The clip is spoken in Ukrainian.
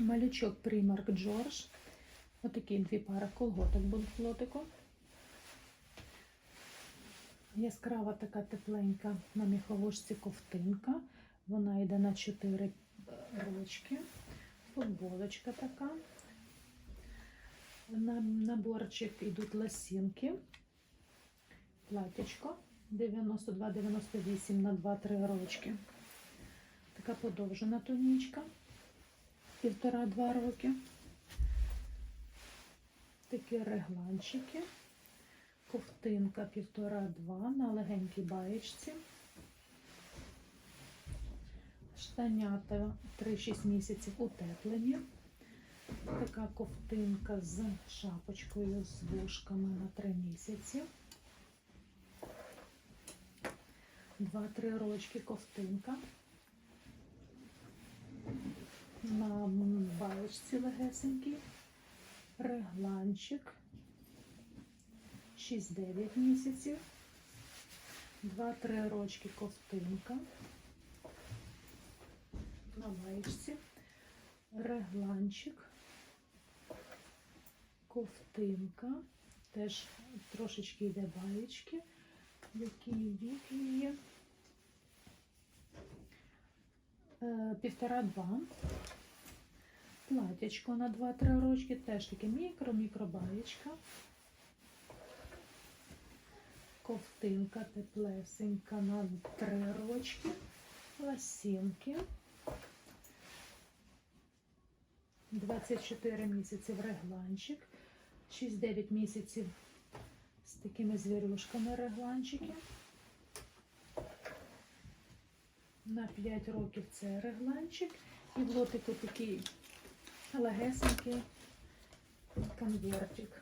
Малючок Primark George. Отакі дві пари колготок будуть лотику. Яскрава така тепленька на міховушці ковтинка. Вона йде на 4 ручки. Футболочка така. На наборчик йдуть лосінки. Платячко 92-98 на 2-3 рочки. Така подовжена тонічка. Півтора-два роки. Такі регланчики. Ковтинка півтора-два на легенькій баєчці. Штанята 3-6 місяців утеплені. Така ковтинка з шапочкою з вушками на 3 місяці. Два-три рочки ковтинка. На баєчці легесенький. Регланчик. 6-9 місяців. Два-три рочки ковтинка. На баєчці. Регланчик. Ковтинка. Теж трошечки йде баєчки. Який вік її? Е, Півтора-два. Платячко на 2-3 рочки. Теж таке мікро-мікро баєчка. Ковтинка теплесенька на 3 рочки. Ласінки. 24 місяці в регланчик. 6-9 місяців з такими звірюшками регланчики. На 5 років це регланчик. І в лотику такий Ela resta aqui. Fica no biótico.